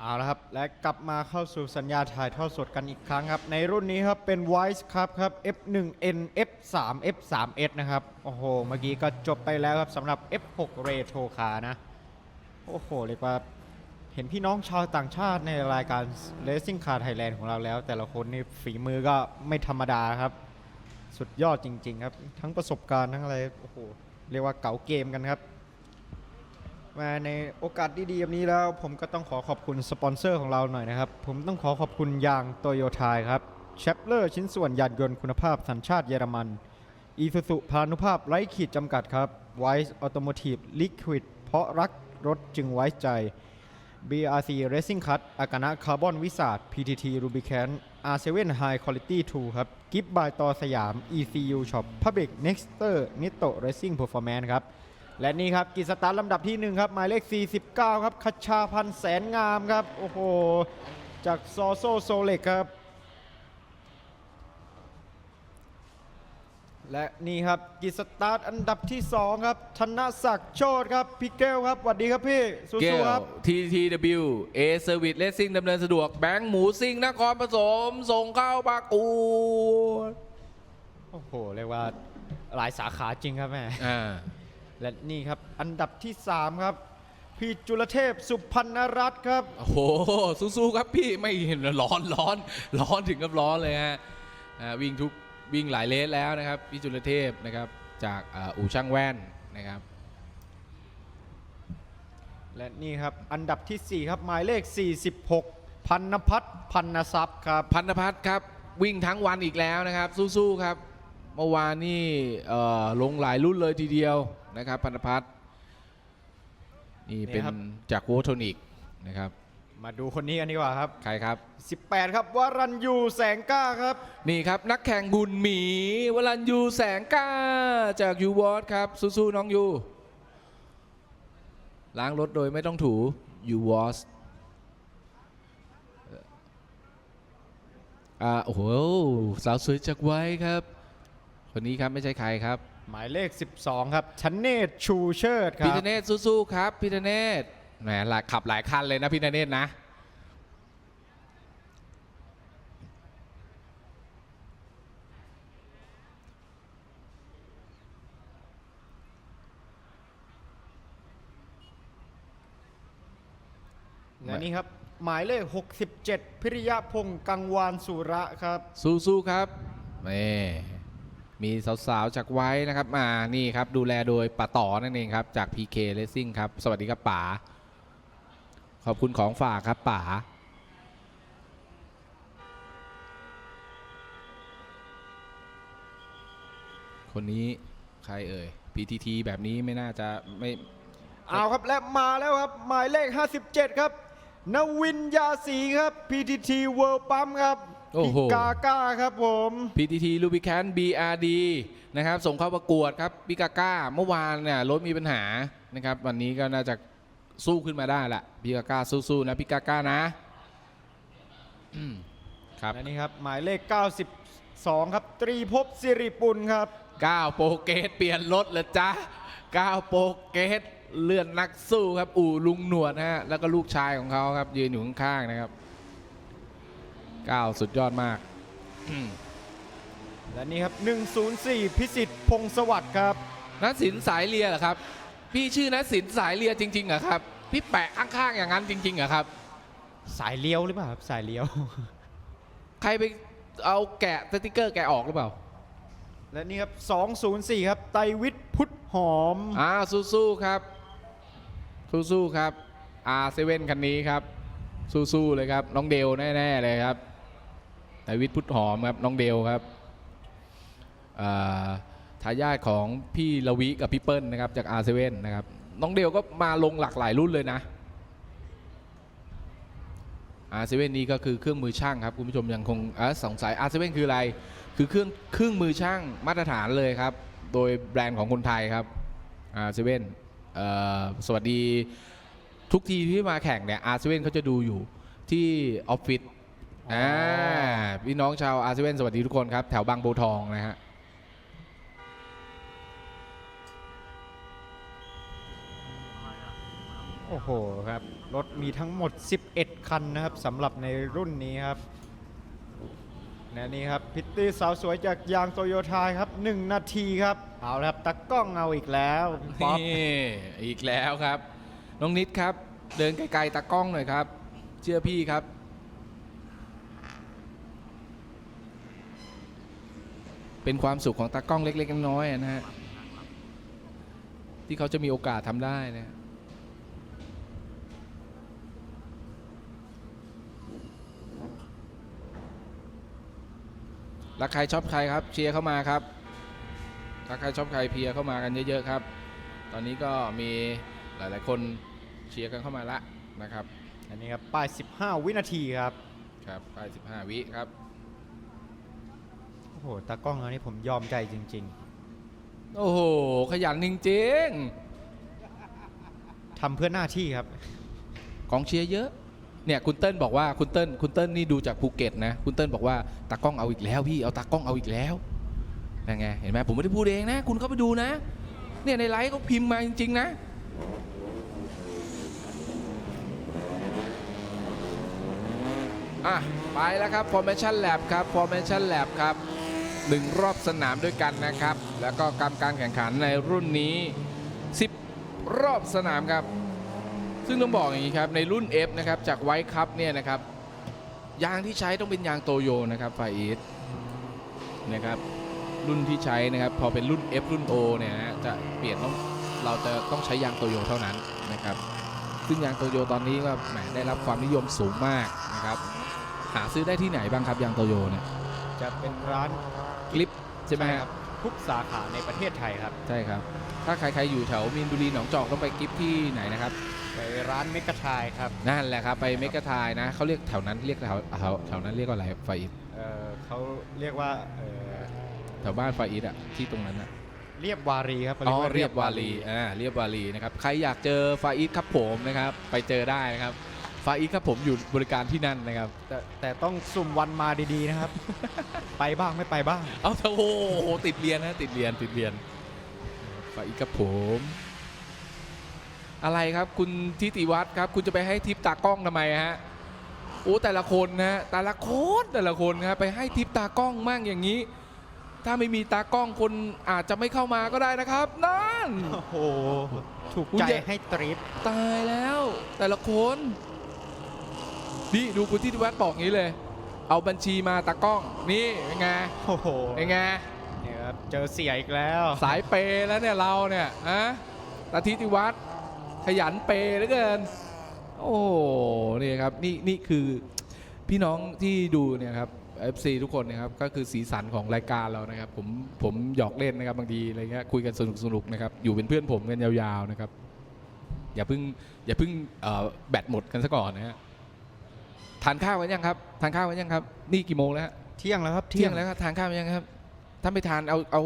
เอาละครับและกลับมาเข้าสู่สัญญาถ่ายทอดสดกันอีกครั้งครับ ในรุ่นนี้ครับเป็น Wise ครับครับ F1N F3 F3S นะครับ โอ้โห เมื่อกี้ก็จบไปแล้วครับสำหรับ F6 Retro Car นะ โอ้โห เรียกว่าเห็นพี่น้องชาวต่างชาติในรายการ Racing Car Thailand ของเราแล้ว แต่ละคนนี่ฝีมือก็ไม่ธรรมดาครับ สุดยอดจริง ๆ ครับ ทั้งประสบการณ์ทั้งอะไร โอ้โห เรียกว่าเก๋าเกมกันครับ มาในโอกาสดีๆแบบนี้แล้ว ผมก็ต้องขอขอบคุณสปอนเซอร์ของเราหน่อยนะครับ ผมต้องขอขอบคุณยางโตโยทายครับเชฟเลอร์ชิ้นส่วนยานยนต์คุณภาพสัญชาติเยอรมันอีซูซุพานุภาพไร้ขีดจำกัดครับไวซ์ออโตโมทีฟลิควิดเพราะรักรถจึงไว้ใจ BRC Racing Cut อากานะคาร์บอนวิสาด PTT r u b i c a n R7 High Quality 2 ครับ กิฟบายต่อสยาม ECU Shop Public Nexter Nitto Racing Performance ครับ และนี่ครับกิจสตาร์ทลำดับที่ 1 ครับ หมายเลข 49 ครับคัชชาพันธ์แสนงามครับ โอ้โห จากซอโซโซเล็กครับ และนี่ครับกิจสตาร์ทอันดับที่ 2 ครับ ธนศักดิ์โชตครับ พี่เกลครับสวัสดีครับพี่เกสู้ลๆครับ TTW A Service Racing ดำเนินสะดวกแบงค์หมูซิ่งนครปฐมส่งเข้าประกวดโอ้โห เรียกว่าหลายสาขาจริงครับแม่ อ่า และนี่ครับ อันดับที่ 3 ครับ พี่จุลเทพสุพันนรัตน์ครับ โอ้โห สู้ๆครับพี่ไม่เห็นร้อนร้อนร้อนถึงกับร้อนเลยฮะอ่าวิ่งทุกวิ่งหลายเลสแล้วนะครับ พี่จุลเทพนะครับจากอ่าอู่ช่างแว่นนะครับ และนี่ครับ อันดับทีสี่4 ครับหมายเลข 46 พันนพัฒน์พันนทรัพย์ครับ พันธพัฒน์ครับวิ่งทั้งวันอีกแล้วนะครับ สู้ๆครับเมื่อวานนี่เอ่อลงหลายรุ่นเลยทีเดียว นะครับพันธพัฒน์นี่เป็นนี่ครับ จากโวโทนิกนะครับมาดูคนนี้กันดีกว่าครับ ใครครับ 18 ครับวรัญยูแสงกล้าครับ นี่ครับนักแข่งบุญหมีวลันยูแสงกล้าจากยูวอร์ดครับสู้ๆน้องยูล้างรถโดยไม่ต้องถูยูวอสอ่าโอ้โหสาวสวยจากไว้ครับ คนนี้ครับไม่ใช่ใครครับ หมายเลข 12 ครับชันเนตชูเชิดคพีรับทเนศสู้ๆครับพีทเนศแหมหลายขับหลายคันเลยนะพีทเนศนะ และนี่ครับ หมายเลข 67 พิริยพงศ์กังวานสุระครับ สู้ๆครับนี่ มีสาวๆจากไว้นะครับมานี่ครับดูแลโดยป๋าต่อนั่นเองครับจาก PK Racing ครับ สวัสดีครับป๋าขอบคุณของฝากครับป๋าคนนี้ใครเอ่ย PTT แบบนี้ไม่น่าจะไม่เอาครับและมาแล้วครับ หมายเลข 57 ครับ นวินยาสีครับ PTT World ปั๊มครับ โอ้โหพิกาก้าครับผม PTT Lubricant BRD นะครับส่งเข้าประกวดครับปิกาก้าเมื่อวานเนี่ยรถมีปัญหานะครับวันนี้ก็น่าจะสู้ขึ้นมาได้ละปิกาก้าสู้ๆนะปิกาก้านะอืมครับและนี่ครับหมายเลข 92 ครับ ตรีภพสิริปุลครับ 9 โปรเกตเปลี่ยนรถเลยจ้า9 โปรเกตเลื่อนนักสู้ครับ อู่ลุงหนวดนะฮะแล้วก็ลูกชายของเขาครับยืนอยู่ข้างๆนะครับ 9สุดยอดมากอืมและนี่ครับ 104 พิสิทธิ์พงศ์สวัสดิ์ครับ นัทสินสายเลียเหรอครับ พี่ชื่อนัทสินสายเลียจริงๆเหรอครับ พี่แปะข้างๆอย่างนั้นจริงๆเหรอครับ สายเลี้ยวหรือเปล่าครับสายเลี้ยว ใครไปเอาแกะสติกเกอร์แกะออกหรือเปล่า และนี่ครับ 204 ครับไตรวิทย์พุทธหอม อ่าสู้ๆครับ สู้ๆครับ R7 คันนี้ครับ สู้ๆเลยครับ น้องเดลแน่ๆเลยครับ แต่วิทย์พุทธหอมครับน้องเดลครับทายาทของพี่ละวิกับพี่เปิ้ลนะครับจาก R7 นนะครับน้องเดลก็มาลงหลากหลายรุ่นเลยนะ R7 นี้ก็คือเครื่องมือช่างครับคุณผู้ชมยังคงอะสงสัย R7 คืออะไร คือเครื่องเครื่องมือช่างมาตรฐานเลยครับ โดยแบรนด์ของคนไทยครับ R7 เอ่อสวัสดีทุกทีที่มาแข่งเนี่ย R7 เขาจะดูอยู่ที่ออฟฟิศ อ๋ออ่อ่าพี่น้องชาว R7 สวัสดีทุกคนครับ แถวบางโบวทองนะฮะ โอ้โหครับ รถมีทั้งหมด 11 คันนะครับสำหรับในรุ่นนี้ครับและนี่ครับ พิตตี้สาวสวยจากยางโตโยต้าครับ 1 นาทีครับ เอาละครับตะกล้องเอาอีกแล้วพี่ป๊อป นี่อีกแล้วครับ น้องนิดครับ เดินไกลๆตากล้องหน่อยครับ เชื่อพี่ครับ เป็นความสุขของตากล้องเล็ก ๆ น้อยๆนะฮะที่เขาจะมีโอกาสทำได้นะรักใครชอบใครครับเชียร์เข้ามาครับรักใครชอบใครเพียร์เข้ามากันเยอะๆครับ ตอนนี้ก็มีหลายๆคนเชียร์กันเข้ามาละนะครับ อันนี้ครับป้าย 15 วินาทีครับ ครับไป15 วิครับ โอ้โหตากล้องอันนี้ผมยอมใจจริง โอ้โห ขยันจริงๆทำเพื่อหน้าที่ครับ ๆกองเชียร์เยอะ เนี่ยคุณเติ้ลบอกว่าคุณเติ้ลคุณเติ้ลนี่ดูจากภูเก็ตนะ คุณเติ้ลบอกว่าตากล้องเอาอีกแล้วพี่เอาตากล้องเอาอีกแล้วนั่นไงเห็นไหมผมไม่ได้พูดเองนะ คุณเข้าไปดูนะ เนี่ยในไลฟ์เขาพิมพ์มาจริงๆนะ อะ ไปแล้วครับ formation lab ครับ formation lab ครับ หนึ่งรอบสนามด้วยกันนะครับ แล้วก็กรรมการแข่งขันในรุ่นนี้ 10 รอบสนามครับ ซึ่งต้องบอกอย่างนี้ครับ ในรุ่น F นะครับจากไวท์คัพเนี่ยนะครับ ยางที่ใช้ต้องเป็นยางโตโยนะครับไฟอีทนะครับรุ่นที่ใช้นะครับ พอเป็นรุ่น F รุ่น O เนี่ยนะจะเปลี่ยนต้องเราจะต้องใช้ยางโตโยเท่านั้นนะครับ ซึ่งยางโตโยตอนนี้ก็แหมได้รับความนิยมสูงมากนะครับ หาซื้อได้ที่ไหนบ้างครับยางโตโยเนี่ย จะเป็นร้าน คลิปใช่ไหมครับทุกสาขาในประเทศไทยครับ ใช่ครับ ถ้าใครๆอยู่แถวมีนบุรีหนองจอกต้องไปกิฟที่ไหนนะครับ ไปร้านเมกะทายครับนั่นแหละครับไปเมกะทายนะเขาเรียกแถวนั้นเรียกแถวแถวแถวนั้นเรียกว่าอะไรไฟอิทเอ่อเขาเรียกว่าเอ่อแถวบ้านไฟอิทอะที่ตรงนั้นอะเรียบวารีครับขาอ๋อว่าเรียบวารีอ่าเรียบวารีนะครับใครอยากเจอไฟอิทครับผมนะครับไปเจอได้นะครับ ไฟอิทครับผมอยู่บริการที่นั่นนะครับ แต่แต่ต้องสุ่มวันมาดีๆนะครับ ไปบ้างไม่ไปบ้าง เอาเถอะโอ้โหติดเรียนนะติดเรียนติดเรียนไฟอิทครับผม อะไรครับคุณทิติวัฒน์ครับ คุณจะไปให้ทิปตากล้องทำไมฮะโอ้แต่ละคนนะแต่ละคนแต่ละคนครับไปให้ทิปตากล้องมั่งอย่างนี้ ถ้าไม่มีตากล้องคนอาจจะไม่เข้ามาก็ได้นะครับนั่น โอ้โห ถูกคุณใจจะให้ตริป ตายแล้วแต่ละคน นี่ดูคุณทิติวัฒน์บอกงี้เลย เอาบัญชีมาตากล้อง นี่เป็นไงโอ้โหเป็นไงเนี่ยครับเจอเสียอีกแล้ว สายเปย์แล้วเนี่ยเราเนี่ยอะตาทิติวัฒน์ขยันเปย์เหลือเกิน โอ้นี่ครับนี่นี่คือพี่น้องที่ดูเนี่ยครับ FC ทุกคนนะครับก็คือสีสันของรายการเรานะครับ ผมผมหยอกเล่นนะครับบางทีอะไรเงี้ยคุยกันสนุกสนุกๆนะครับอยู่เป็นเพื่อนผมกันยาวๆนะครับ อย่าเพิ่งอย่าเพิ่งเอ่อแบตหมดกันซะก่อนนะฮะ ทานข้าวกันยังครับทานข้าวกันยังครับ นี่กี่โมงแล้วฮะเที่ยงแล้วครับเที่ยงแล้วครับทานข้าวยังครับ ถ้าไม่ทานเอาเอา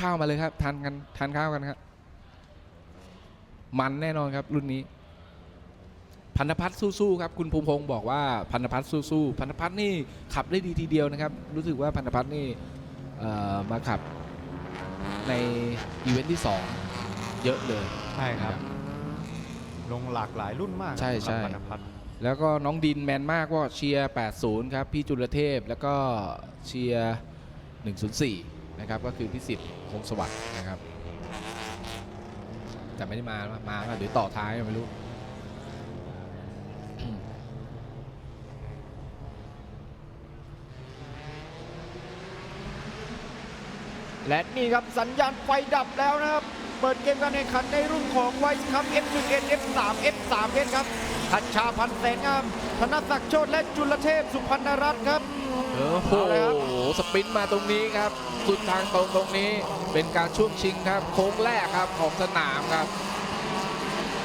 ข้าวมาเลยครับ ทานกันทานข้าวกันครับ มันแน่นอนครับ รุ่นนี้ พันธพัฒน์สู้ๆครับ คุณภูมิพงศ์บอกว่าพันธพัฒน์สู้ๆพันธพัฒน์นี่ขับได้ดีทีเดียวนะครับ รู้สึกว่าพันธพัฒน์นี่เอ่อมาขับในอีเวนท์ที่ 2 เยอะเลย ใช่ครับ ลงหลากหลายรุ่นมากใช่สำหรับใช่พันธพัฒน์ แล้วก็น้องดินแมนมากว่าเชียร์ 80 ครับ พี่จุลเทพ แล้วก็เชียร์ 104 นะครับ ก็คือพี่สิทธิ์คงสวัสดิ์นะครับ แต่ไม่ได้มา มาก็เดี๋ยวต่อท้ายไม่รู้และนี่ครับสัญญาณไฟดับแล้วนะครับ เปิดเกมการแข่งขันในรุ่นของไวส์ครับ F1N F3 F3S ครับพัชชาพันธ์แสนงาม ธนศักดิ์โชตและจุลเทพสุพรรณรัตน์ครับโอ้โหเอาเลยครับสปรินต์มาตรงนี้ครับสุดทางตรงตรงนี้เป็นการช่วงชิงครับ โค้งแรกครับของสนามครับ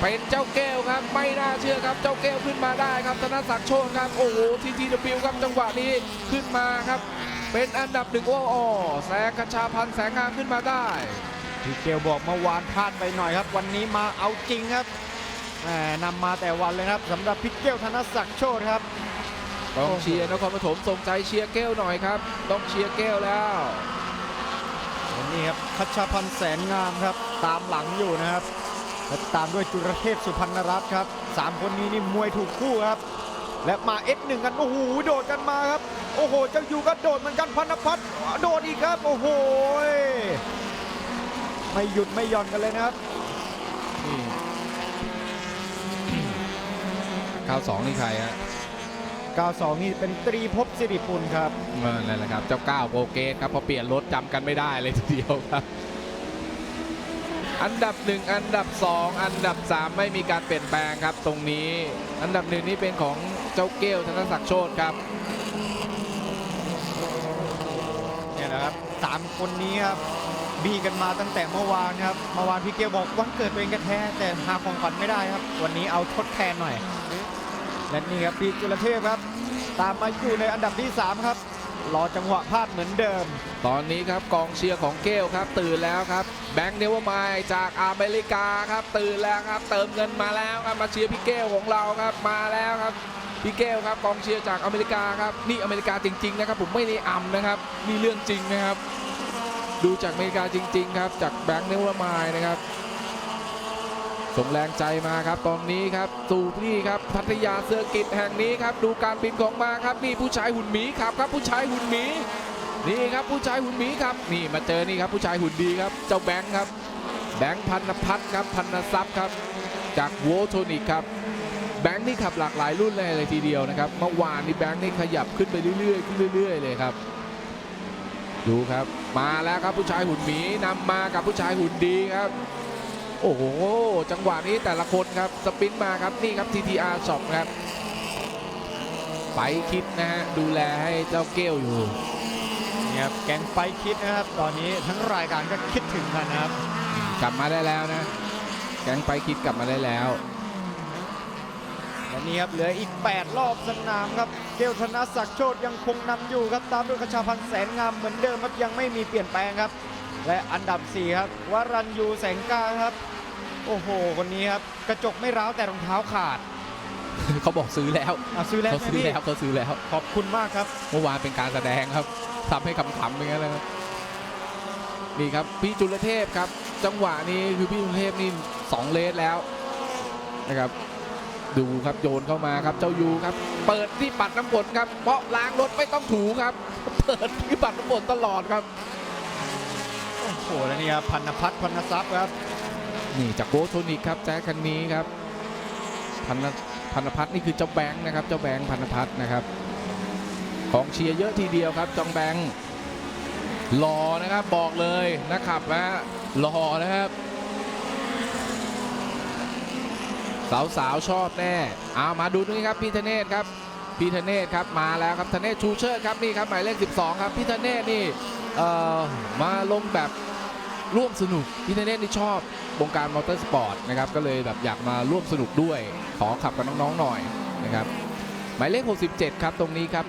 เป็นเจ้าแก้วครับ ไม่น่าเชื่อครับเจ้าแก้วขึ้นมาได้ครับธนศักดิ์โชคครับโอ้โหทีทีดบิวครับจังหวะนี้ขึ้นมาครับ เป็นอันดับหนึ่งโอ้โอแสงกระชาพันธ์แสงงามขึ้นมาได้ พี่เกลบอกเมื่อวานพลาดไปหน่อยครับ วันนี้มาเอาจริงครับแหมนำมาแต่วันเลยครับสำหรับพี่เกลธนศักดิ์โชตครับต้องเชียร์นครปฐมส่งใจเชียร์แก้วหน่อยครับ ต้องเชียร์แก้วแล้วและนี่ครับพัชชาพันธ์แสนงามครับ ตามหลังอยู่นะครับและตามด้วยจุรเทพสุพรรณรัตน์ครับสามคนนี้นี่มวยถูกคู่ครับ และมา S1 กันโอ้โหโดดกันมาครับ โอ้โหเจ้าอยู่ก็โดดเหมือนกันพันธพัฒน์โดดอีกครับ โอ้โห ไม่หยุดไม่หย่อนกันเลยนะครับนี่ข้าวสองนี่ใครฮะ92 นี่เป็นตรีภพสิริปุลครับเออนั่นแหละครับ เจ้าก้าวโปรเกสครับพอเปลี่ยนรถจำกันไม่ได้เลยทีเดียวครับ อันดับหนึ่งอันดับสองอันดับสามไม่มีการเปลี่ยนแปลงครับ ตรงนี้ อันดับหนึ่งนี่เป็นของเจ้าเกลธนศักดิ์โชตครับเนี่ยนะครับสามคนนี้ครับ บีกันมาตั้งแต่เมื่อวานครับเมื่อวานพี่เกลบอกวันเกิดตัวเองแท้แต่หาของขวัญไม่ได้ครับ วันนี้เอาทดแทนหน่อย และนี่ครับพี่จุลเทพครับ ตามมาอยู่ในอันดับที่ 3 ครับ รอจังหวะพลาดเหมือนเดิม ตอนนี้ครับกองเชียร์ของเกลครับ ตื่นแล้วครับ แบงค์เนวมายจากอเมริกาครับ ตื่นแล้วครับ เติมเงินมาแล้วครับมาเชียร์พี่เกลของเราครับมาแล้วครับพี่เกลครับกองเชียร์จากอเมริกาครับนี่อเมริกาจริงๆนะครับผมไม่ได้อำนะครับนี่เรื่องจริงนะครับ ดูจากอเมริกาจริง ๆ ครับ จากแบงค์เนวมายนะครับส่งแรงใจมาครับตอนนี้ครับสู่นี่ครับพัทยาเซอร์กิตแห่งนี้ครับ ดูการบินของมาครับนี่ผู้ชายหุ่นหมีครับครับ ผู้ชายหุ่นหมีนี่ครับผู้ชายหุ่นหมีครับนี่มาเจอนี่ครับผู้ชายหุ่นดีครับ เจ้าแบงค์ครับ แบงค์พันธพัฒน์ครับพันธทรัพย์ครับ จากโวลโทนิกครับแบงค์นี่ขับหลากหลายรุ่นเลยเลยทีเดียวนะครับเมื่อวานนี่แบงค์นี่ขยับขึ้นไปเรื่อยๆขึ้นเรื่อย ๆ เลยครับ ดูครับ มาแล้วครับผู้ชายหุ่นหมีนำมากับผู้ชายหุ่นดีครับ โอ้โห จังหวะนี้แต่ละคนครับสปรินต์มาครับนี่ครับ TTR Shop ครับ ไปคิดนะฮะดูแลให้เจ้าเกลอยู่เนี่ยครับแกงไปคิดนะครับ ตอนนี้ทั้งรายการก็คิดถึงกันนะครับ กลับมาได้แล้วนะ แก๊งไปคิดกลับมาได้แล้ว และนี่ครับเหลืออีก 8 รอบสนามครับเกลธนศักดิ์โชตยังคงนำอยู่ครับตามด้วยกระชาพันธ์แสนงามเหมือนเดิมครับยังไม่มีเปลี่ยนแปลงครับ และอันดับ 4 ครับวรัญยูแสงกล้าครับ โอ้โห คนนี้ครับกระจกไม่ร้าวแต่รองเท้าขาดเขาบอกซื้อแล้วอะซื้อแล้วเขาใช่ไหมซื้อพี่แล้วเขาซื้อแล้วขอบคุณมากครับ เมื่อวานเป็นการแสดงครับทำให้คำขำๆไปงั้นนะครับนี่ครับพี่จุลเทพครับ จังหวะนี้คือพี่จุลเทพนี่สองเลสแล้วนะครับ ดูครับโยนเข้ามาครับเจ้ายูครับ เปิดที่ปัดน้ำฝนครับเพราะล้างรถไม่ต้องถูครับ เปิดที่ปัดน้ำฝนตลอดครับโอ้โหแล้วนี่ครับพันธพัฒน์พันธทรัพย์ครับ นี่จากโบทโทนิกครับแจ๊คคันนี้ครับพันธพันธพัฒน์นี่คือเจ้าแบงค์นะครับเจ้าแบงค์พันธพัฒน์นะครับ ของเชียร์เยอะทีเดียวครับจองแบงค์หล่อนะครับบอกเลยนะครับนะหล่อนะครับ สาวๆชอบแน่เอามาดูนี่ครับพี่ธเนศครับพี่ธเนศครับมาแล้วครับธเนศชูเชิดครับนี่ครับหมายเลข 12 ครับพี่ธเนศนี่เอ่อมาลงแบบร่วมสนุกพี่เทเนสนี่ชอบวงการมอเตอร์สปอร์ตนะครับก็เลยแบบอยากมาร่วมสนุกด้วยขอขับกับน้องๆหน่อยนะครับหมายเลข 67 ครับตรงนี้ครับ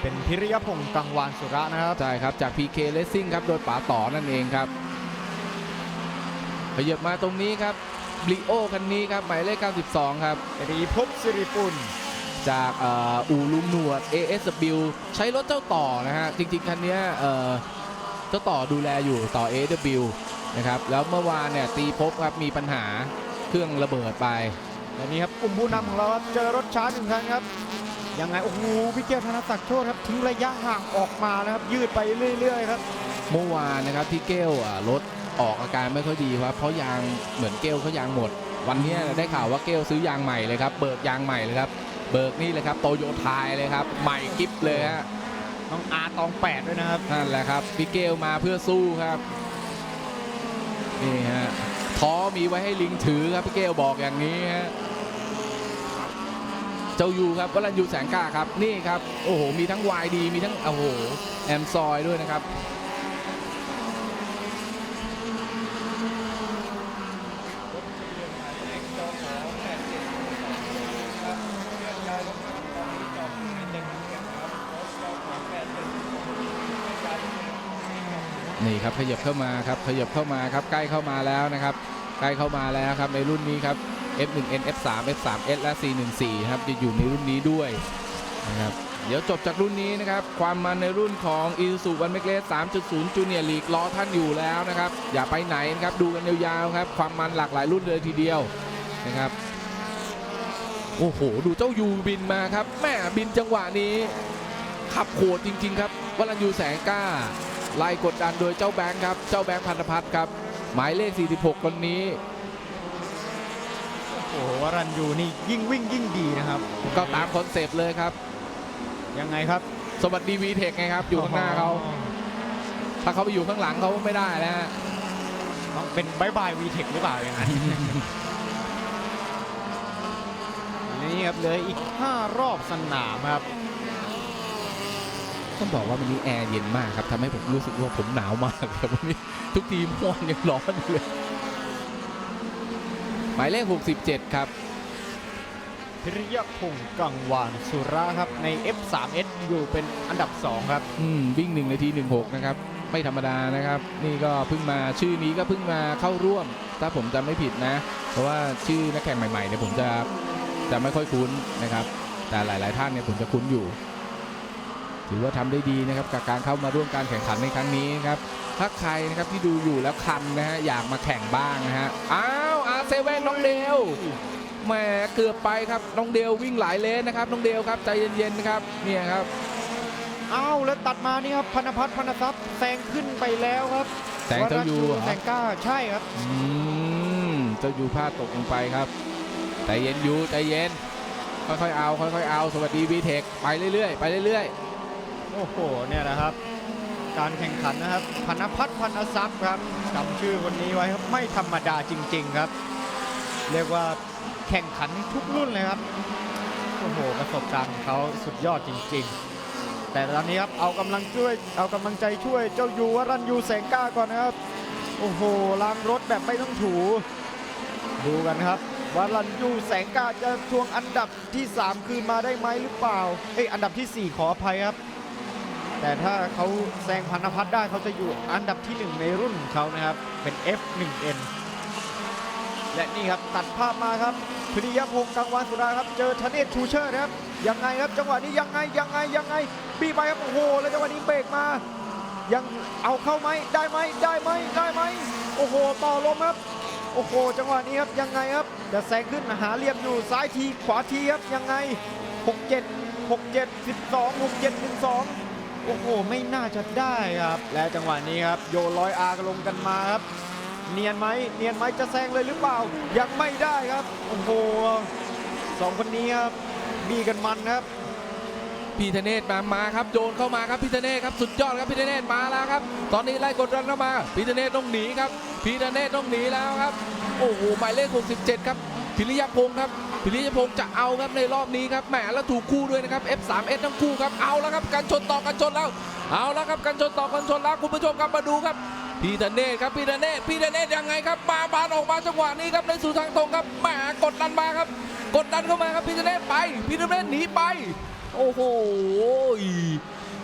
เป็นพิริยพงศ์กังวานสุระนะครับใช่ครับจาก PK Racing ครับโดยป๋าต่อนั่นเองครับขยับมาตรงนี้ครับ บริโอคันนี้ครับหมายเลข 92 ครับตรีภพสิริปุลจากเอ่ออู่ลุงหนวด ASW ใช้รถเจ้าต่อนะฮะ จริงๆ คันเนี้ยเอ่อเจ้าต่อดูแลอยู่ต่อ ASW นะครับ แล้วเมื่อวานเนี่ยตีพบครับมีปัญหาเครื่องระเบิดไปและนี่ครับกลุ่มผู้นำของเราครับเจอรถช้าหนึ่งครั้งครับยังไงโอ้โหพี่เกลธนศักดิ์โชตครับทิ้งระยะห่างออกมานะครับยืดไปเรื่อย ๆ ครับ เมื่อวานนะครับที่เกลอะรถ ออกอาการไม่ค่อยดีครับเพราะยางเหมือนเกลเขายางหมด วันเนี้ยได้ข่าวว่าเกลซื้อยางใหม่เลยครับ เบิกยางใหม่เลยครับ เบิกนี่เลยครับโตโยทายเลยครับ ใหม่กิฟเลยฮะน้องอาตองแปดด้วยนะครับนั่นแหละครับพี่เกลมาเพื่อสู้ครับนี่ฮะท้อมีไว้ให้ลิงถือครับพี่เกลบอกอย่างนี้ฮะเจ้ายูครับวรัญยูแสงกล้าครับนี่ครับ โอ้โห มีทั้งวายดี มีทั้งโอ้โห แอมซอยด้วยนะครับ ขยับเข้ามาครับขยับเข้ามาครับใกล้เข้ามาแล้วนะครับใกล้เข้ามาแล้วครับในรุ่นนี้ครับ F1N F3 F3S และ C14 ครับจะอยู่ในรุ่นนี้ด้วยนะครับเดี๋ยวจบจากรุ่นนี้นะครับความมันในรุ่นของ i s u z u 1 m e g l e 3.0 Junior League รอท่านอยู่แล้วนะครับอย่าไปไหนนะครับดูกันยาวๆครับความมันหลากหลายรุ่นเลยทีเดียวนะครับโอ้โห ดูเจ้ายูบินมาครับแม่บินจังหวะนี้ ขับโหดจริง ๆ ครับวรัญยูแสงกล้า ไล่กดดันโดยเจ้าแบงค์ครับ เจ้าแบงค์พันธพัฒน์ครับ หมายเลข 46 คนนี้ โอ้โหวรันยูนี่ยิ่งวิ่งยิ่งดีนะครับ ก็ตามคอนเซปต์เลยครับ ยังไงครับ สวัสดีวีเทคไงครับ อยู่ข้างหน้าเขา ถ้าเขาไปอยู่ข้างหลังเขาไม่ได้นะฮะต้องเป็นบายบายวีเทคหรือเปล่าอย่างนั้น นี่ครับเหลยอีก 5 รอบสนามครับ ต้องบอกว่าวันนี้แอร์เย็นมากครับทำให้ผมรู้สึกว่าผมหนาวมากครับวันนี้ทุกทีมห้อนยังร้อนอยู่เลยหมายเลข 67 ครับพิริยพงศ์กังวานสุระครับใน F3S อยู่เป็นอันดับ 2 ครับ อืมวิ่ง1นาที 16 นะครับ ไม่ธรรมดานะครับ นี่ก็เพิ่งมาชื่อนี้ก็เพิ่งมาเข้าร่วม ถ้าผมจำไม่ผิดนะ เพราะว่าชื่อนักแข่งใหม่ๆเนี่ยผมจะจะไม่ค่อยคุ้นนะครับ แต่หลาย ๆ ท่านเนี่ยผมจะคุ้นอยู่ ถือว่าทำได้ดีนะครับกับการเข้ามาร่วมการแข่งขันในครั้งนี้นะครับถ้าใครนะครับที่ดูอยู่แล้วคันนะฮะอยากมาแข่งบ้างนะฮะอ้าวอาเซเว่นน้องเดลแหมเกือบไปครับน้องเดลวิ่งหลายเลนนะครับน้องเดลครับใจเย็นๆนะครับเนี่ยครับเอ้าแล้วตัดมานี่ครับพนพัฒน์พนทรัพย์แซงขึ้นไปแล้วครับแสงเจ้ายูเหรอแซงกล้าใช่ครับอืมเจ้ายูพลาดตกลงไปครับใจเย็นยูใจเย็นค่อยๆเอาค่อยๆเอาสวัสดีวีเทคไปเรื่อยๆไปเรื่อย โอ้โหเนี่ยนะครับ การแข่งขันนะครับพนพัฒน์พนทรัพย์ครับจำชื่อคนนี้ไว้ครับไม่ธรรมดาจริง ๆครับ เรียกว่าแข่งขันทุกรุ่นเลยครับโอ้โหประสบการณ์ของเขาสุดยอดจริง ๆ แต่ตอนนี้ครับเอากำลังช่วยเอากำลังใจช่วยเจ้ายูวรันยูแสงก้าก่อนนะครับ โอ้โหล้างรถแบบไม่ต้องถู ดูกันครับวารันยูแสงก้าจะทวงอันดับที่ 3 คืนมาได้ไหมหรือเปล่า เอ้ยอันดับทีสี่4 ขออภัยครับ แต่ถ้าเขาแซงพันธพัฒน์ได้เขาจะอยู่อันดับที่ 1 ในรุ่นของเขานะครับ เป็น F1N และนี่ครับตัดภาพมาครับพริยพงศ์กังวานสุราครับ เจอธเนศชูเชอร์ครับยังไงครับจังหวะนี้ยังไงยังไงยังไงบีไปครับโอ้โหแล้วจังหวะนี้เบรกมา ยังเอาเข้าไหมได้ไหมได้ไหมได้ไหมโอ้โหต่อลมครับโอ้โหจังหวะนี้ครับยังไงครับจะแซงขึ้นหาเหลี่ยมอยู่ซ้ายทีขวาทีครับยังไง 67 67 12 67 12 โอ้โห ไม่น่าจะได้ครับ และจังหวะนี้ครับ โยนร้อยอาร์กันลงกันมาครับ เนียนไหมเนียนไหมจะแซงเลยหรือเปล่า ยังไม่ได้ครับ โอ้โหสองคนนี้ครับบีกันมันครับ พี่ธเนศมา มาครับ โยนเข้ามาครับพี่ธเนศครับ สุดยอดครับพี่ธเนศมาแล้วครับ ตอนนี้ไล่กดดันเข้ามาพี่ธเนศต้องหนีครับพี่ธเนศต้องหนีแล้วครับ โอ้โห หมายเลข 67 ครับ พิริยพงศ์ครับพิริยพงศ์จะเอาครับในรอบนี้ครับแหมแล้วถูกคู่ด้วยนะครับ F3S ทั้งคู่ครับเอาแล้วครับการชนต่อกันชนแล้วเอาแล้วครับการชนต่อกันชนแล้วคุณผู้ชมครับมาดูครับพี่ธเนศครับพี่ธเนศพี่ธเนศยังไงครับมาบานออกมาจังหวะนี้ครับในสู่ทางตรงครับแหมกดดันมาครับ กดดันเข้ามาครับพี่ธเนศไปพี่ธเนศหนีไปโอ้โห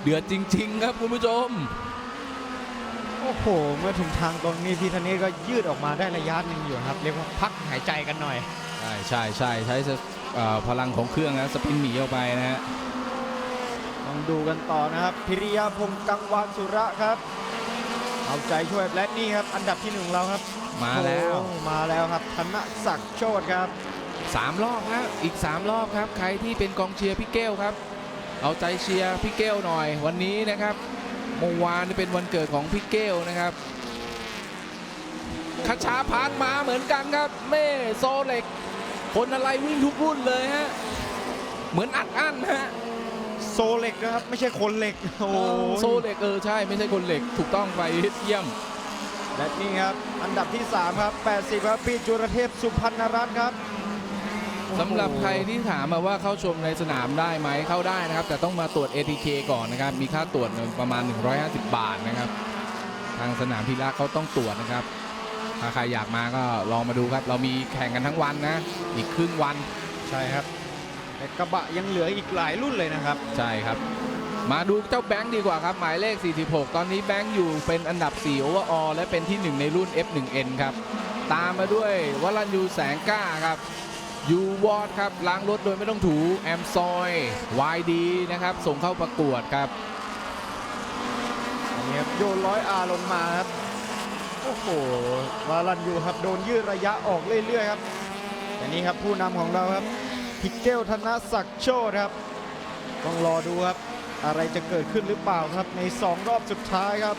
เดือดจริง ๆ ครับคุณผู้ชมโอ้โห เมื่อถึงทางตรงนี้พี่ธเนศก็ยืดออกมาได้ระยะหนึ่งอยู่ครับ เรียกว่าพักหายใจกันหน่อย ใช่ใช่ใช่ใช้สเอ่อพลังของเครื่องนะสปินหนีออกไปนะฮะลองดูกันต่อนะครับพิริยาพงศ์กังวานสุระครับ เอาใจช่วยและนี่ครับ อันดับที่หนึ่งของเราครับ มาแล้วโอ้มาแล้วครับธนศักดิ์โชตครับสามรอบครับอีก3รอบครับ ใครที่เป็นกองเชียร์พี่เกลครับ เอาใจเชียร์พี่เกลหน่อย วันนี้นะครับเมื่อวานนี่เป็นวันเกิดของพี่เกลนะครับคชาพานมาเหมือนกันครับเม่โซเล็ก คนอะไรวิ่งทุกรุ่นเลยฮะ เหมือนอัดอั้นฮะ โซเล็กนะครับ ไม่ใช่คนเหล็ก โอ้โหโซเล็กเออใช่ไม่ใช่คนเหล็กถูกต้องไปเยี่ยม และนี่ครับ อันดับที่ 3 ครับ 80 ครับพี่จุรเทพสุพรรณรัตน์ครับสำหรับใครที่ถามมาว่าเข้าชมในสนามได้ไหมเข้าได้นะครับ แต่ต้องมาตรวจ ATK ก่อนนะครับ มีค่าตรวจประมาณ 150 บาทนะครับ ทางสนามพิระเขาต้องตรวจนะครับ ถ้าใครอยากมาก็ลองมาดูครับ เรามีแข่งกันทั้งวันนะ อีกครึ่งวันใช่ครับแต่กระบะยังเหลืออีกหลายรุ่นเลยนะครับ ใช่ครับ มาดูเจ้าแบงค์ดีกว่าครับ หมายเลข 46 ตอนนี้แบงค์อยู่เป็นอันดับ4โอเวอร์ออและเป็นที่ 1 ในรุ่น F1N ครับ ตามมาด้วยวรัญยูแสงกล้าครับยูวอดครับล้างรถโดยไม่ต้องถูแอมซอย YD นะครับ ส่งเข้าประกวดครับอันนี้ครับโยนร้อยอาลงมาครับ โอ้โหวารันยูครับโดนยืดระยะออกเรื่อยๆครับแต่นี่ครับผู้นำของเราครับพิกเกลธนศักดิ์โชตครับต้องรอดูครับอะไรจะเกิดขึ้นหรือเปล่าครับใน 2 รอบสุดท้ายครับ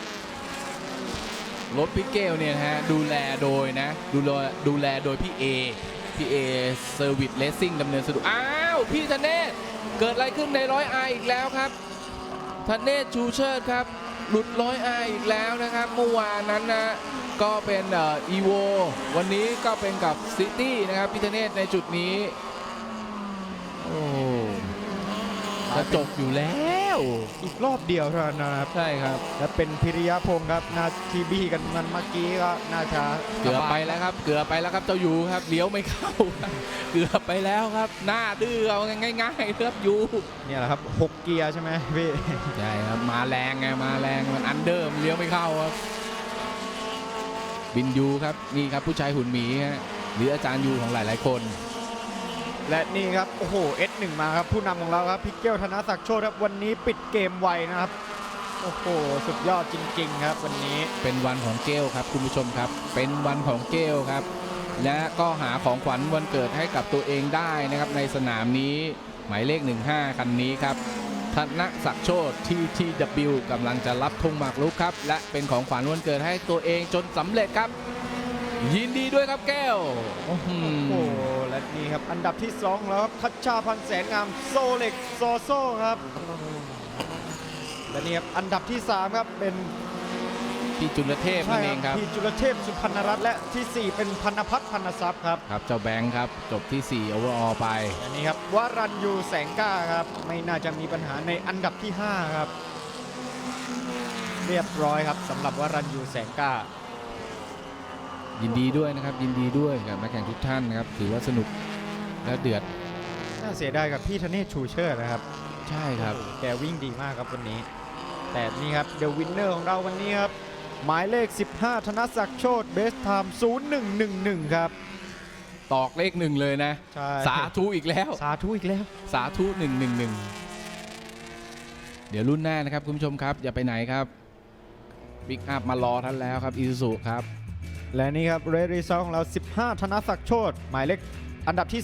รถพิกเกลเนี่ยนะฮะดูแลโดยนะดูแลดูแลโดยพี่เอพี่เอเซอร์วิสเลสซิ่งดำเนินสะดวกอ้าวพี่ธเนศเกิดอะไรขึ้นในร้อยไออีกแล้วครับธเนศชูเชิดครับ หลุดร้อยไออีกแล้วนะครับ เมื่อวานนั้นนะก็เป็นเอีโววันนี้ก็เป็นกับซิตี้นะครับพี่ธเนตในจุดนี้ โอ้จะจบอยู่แล้ว อีกรอบเดียวเท่านั้นนะครับ ใช่ครับ และเป็นพิริยพงศ์ครับนาทีบีกันมันเมื่อกี้ก็น่าจะเกือบไปแล้วครับ เกือบไปแล้วครับเจ้ายูครับเลี้ยวไม่เข้าครับเกือบไปแล้วครับ หน้าดื้อเอาง่ายๆครับยูเนี่ยแหละครับหกเกียร์ใช่ไหมพี่ใช่ครับมาแรงไงมาแรงมันอันเดอร์มันเลี้ยวไม่เข้าครับ บินยูครับนี่ครับผู้ชายหุ่นหมีฮะหรืออาจารย์ยูของหลาย ๆ คน และนี่ครับโอ้โห S1 มาครับผู้นำของเราครับพิกเกลธนศักดิ์โชตครับวันนี้ปิดเกมไวนะครับโอ้โหสุดยอดจริง ๆ ครับ วันนี้เป็นวันของเกลครับคุณผู้ชมครับ เป็นวันของเกลครับ และก็หาของขวัญวันเกิดให้กับตัวเองได้นะครับในสนามนี้หมายเลข 15 คันนี้ครับธนศักดิ์โชต TTW กำลังจะรับธงหมากรุกครับ และเป็นของขวัญวันเกิดให้ตัวเองจนสำเร็จครับ ยินดีด้วยครับแก้วอื้อหือโอ้โห และนี่ครับ อันดับที่2แล้วครับคัชชาพันธ์แสนงามโซเล็กโซโซครับ และนี่ครับอันดับที่ 3 ครับเป็นพี่จุลเทพนั่นเองครับพี่จุลเทพสุพรรณรัตน์และทีสี่4 เป็นพันธพัฒน์พันธทรัพย์ครับครับเจ้าแบงค์ครับจบที่4 overall ไปอันนี้ครับวารันยูแสงกล้าครับไม่น่าจะมีปัญหาในอันดับที่ 5 ครับ เรียบร้อยครับสำหรับวารันยูแสงกล้า ยินดีด้วยนะครับ ยินดีด้วยกับนักแข่งทุกท่านนะครับ ถือว่าสนุกและเดือด น่าเสียดายกับพี่ธเนศชูเชิดนะครับใช่ครับแกวิ่งดีมากครับวันนี้ แต่นี่ครับเด e w วินเนอร์ของเราวันนี้ครับ หมายเลข 15 ธนศักดิ์โชตเบสไทม์0111 ครับ ตอกเลขหนึ่งเลยนะ ใช่ สาธุอีกแล้ว สาธุอีกแล้ว สาธุหนึ่งหนึ่งหนึ่งเดี๋ยวรุ่นหน้านะครับ คุณผู้ชมครับ อย่าไปไหนครับบิ๊กอัพมารอท่านแล้วครับ อีซูซูครับ และนี่ครับเรดรีซอของเรา 15 ธนศักดิ์โชตหมายเลขอันดับที่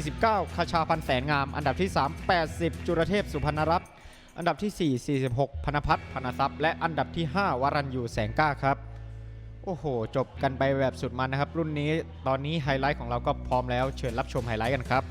2 49คาชาพันแสนงาม อันดับที่ 3 80 จุรเทพสุพรรณรัตน์อันดับที่ 4 46 พนพัฒน์พนทรัพย์ และอันดับที่ 5 วรัญยูแสงกล้าครับ โอ้โห จบกันไปแบบสุดมันนะครับ รุ่นนี้ตอนนี้ไฮไลท์ของเราก็พร้อมแล้วเชิญรับชมไฮไลท์กันครับ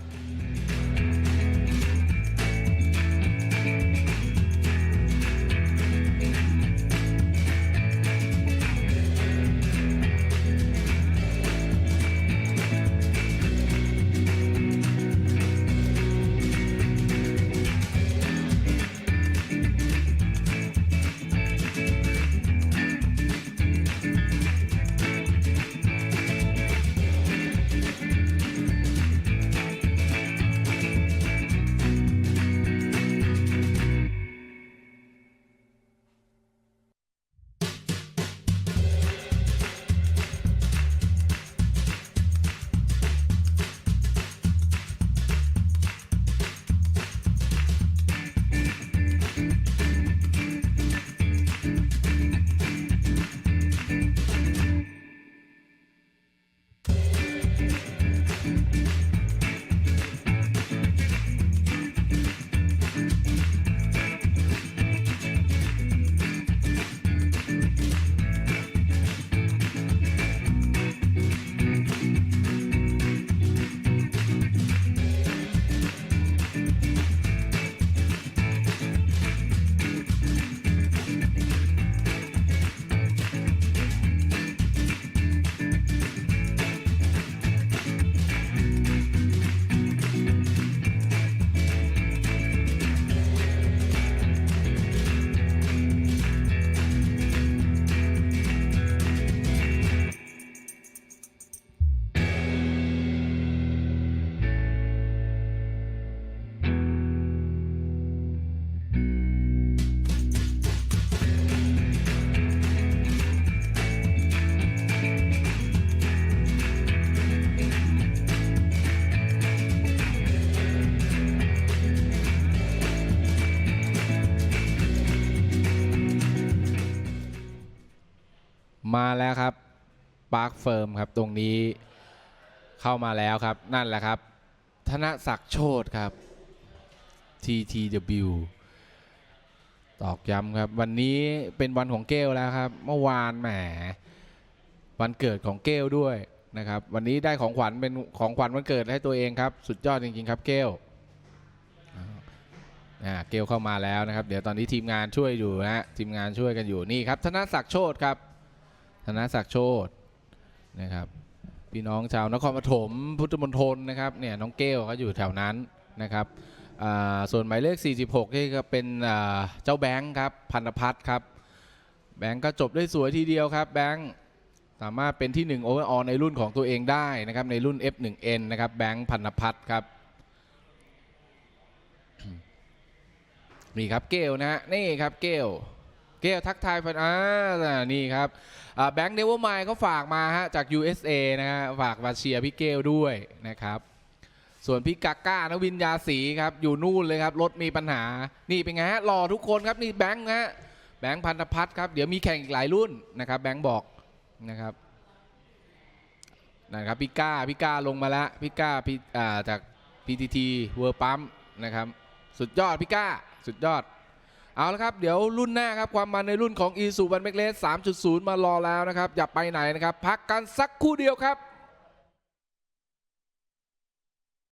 มาแล้วครับปาร์คเฟิร์มครับตรงนี้เข้ามาแล้วครับนั่นแหละครับ ธนศักดิ์โชตครับ TTW ตอกย้ำครับ วันนี้เป็นวันของเกลแล้วครับ เมื่อวานแหมวันเกิดของเกลด้วยนะครับ วันนี้ได้ของขวัญเป็นของขวัญวันเกิดให้ตัวเองครับ สุดยอดจริง ๆ ครับเกลอ่าเกลเข้ามาแล้วนะครับ เดี๋ยวตอนนี้ทีมงานช่วยอยู่นะฮะทีมงานช่วยกันอยู่นี่ครับ ธนศักดิ์โชตครับ ธนศักดิ์โชตนะครับพี่น้องชาวนครปฐมพุทธมณฑลนะครับเนี่ยน้องเกลเขาอยู่แถวนั้นนะครับส่วนหมายเลข 46นี่ก็เป็นเจ้าแบงค์ครับพันธพัฒน์ครับแบงค์ก็จบได้สวยทีเดียวครับแบงค์สามารถเป็นที่1 overall ในรุ่นของตัวเองได้นะครับในรุ่น F1N นะครับแบงค์พันธพัฒน์ครับนี่ครับเกลนะฮะนี่ครับเกล เกลทักทายแฟนอ่านี่ครับแบงค์เดวอร์มล์เขาฝากมาฮะจาก USA นะฮะฝากมาเชียร์พี่เกลด้วยนะครับ ส่วนพี่กาก้านวินยาสีครับอยู่นู่นเลยครับรถมีปัญหา นี่เป็นไงฮะรอทุกคนครับนี่แบงค์นะฮะแบงค์พันธพัฒน์ครับเดี๋ยวมีแข่งอีกหลายรุ่นนะครับ แบงค์บอกนะครับนะครับพี่ก้าพี่ก้าลงมาแล้วพี่ก้าพี่อ่าจาก PTT เวอร์ปั๊มนะครับ สุดยอดพี่ก้า สุดยอด เอาละครับ เดี๋ยวรุ่นหน้าครับ ความมันในรุ่นของอีซูบันเมกเลส3.0 มารอแล้วนะครับ อย่าไปไหนนะครับ พักกันสักครู่เดียวครับ